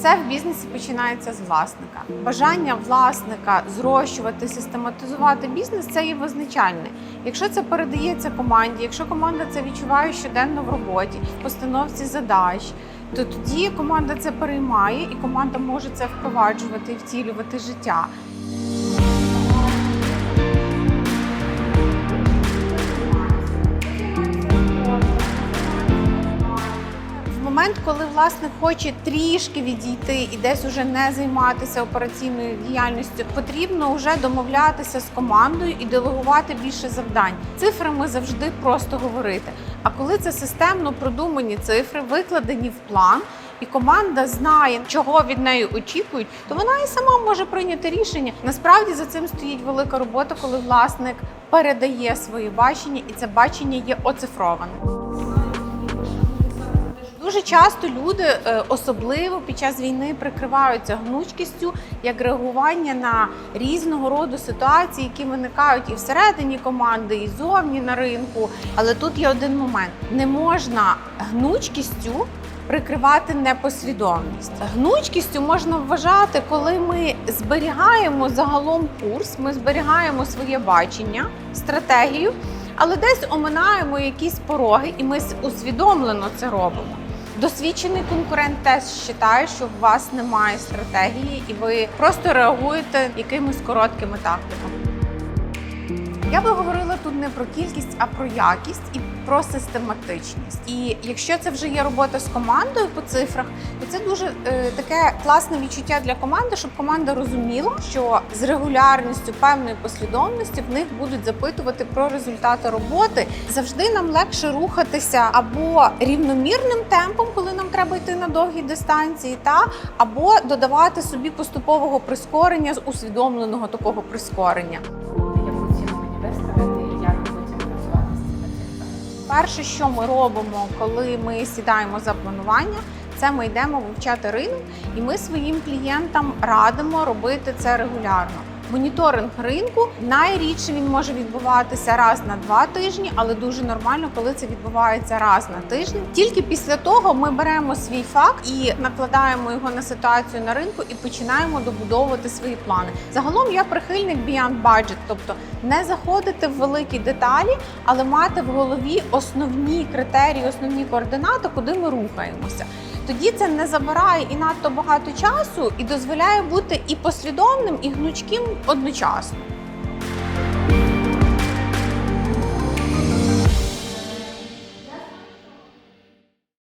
Все в бізнесі починається з власника. Бажання власника зрощувати, систематизувати бізнес це є визначальне. Якщо це передається команді, якщо команда це відчуває щоденно в роботі, в постановці задач, то тоді команда це переймає і команда може це впроваджувати і втілювати життя. Момент, коли власник хоче трішки відійти і десь уже не займатися операційною діяльністю, потрібно вже домовлятися з командою і делегувати більше завдань. Цифри ми завжди просто говорити. А коли це системно продумані цифри, викладені в план. І команда знає, чого від неї очікують, то вона і сама може прийняти рішення. Насправді за цим стоїть велика робота, коли власник передає своє бачення, і це бачення є оцифроване. Дуже часто люди, е, особливо під час війни, прикриваються гнучкістю як реагування на різного роду ситуації, які виникають і всередині команди, і зовні на ринку. Але тут є один момент: не можна гнучкістю. Прикривати непослідовність. Гнучкістю можна вважати, коли ми зберігаємо загалом курс, ми зберігаємо своє бачення, стратегію, але десь оминаємо якісь пороги, і ми усвідомлено це робимо. Досвідчений конкурент теж вважає, що у вас немає стратегії, і ви просто реагуєте якимись короткими тактиками. Я би говорила тут не про кількість, а про якість і про систематичність. І якщо це вже є робота з командою по цифрах, то це дуже е, таке класне відчуття для команди, щоб команда розуміла, що з регулярністю певної послідовності в них будуть запитувати про результати роботи. Завжди нам легше рухатися або рівномірним темпом, коли нам треба йти на довгі дистанції, та або додавати собі поступового прискорення з усвідомленого такого прискорення. Перше, що ми робимо, коли ми сідаємо за планування, це ми йдемо вивчати ринок, і ми своїм клієнтам радимо робити це регулярно. Моніторинг ринку найрідше він може відбуватися раз на два тижні, але дуже нормально, коли це відбувається раз на тиждень. Тільки після того ми беремо свій факт і накладаємо його на ситуацію на ринку і починаємо добудовувати свої плани. Загалом я прихильник beyond budget, тобто не заходити в великі деталі, але мати в голові основні критерії, основні координати, куди ми рухаємося. Тоді це не забирає і надто багато часу, і дозволяє бути і послідовним, і гнучким одночасно.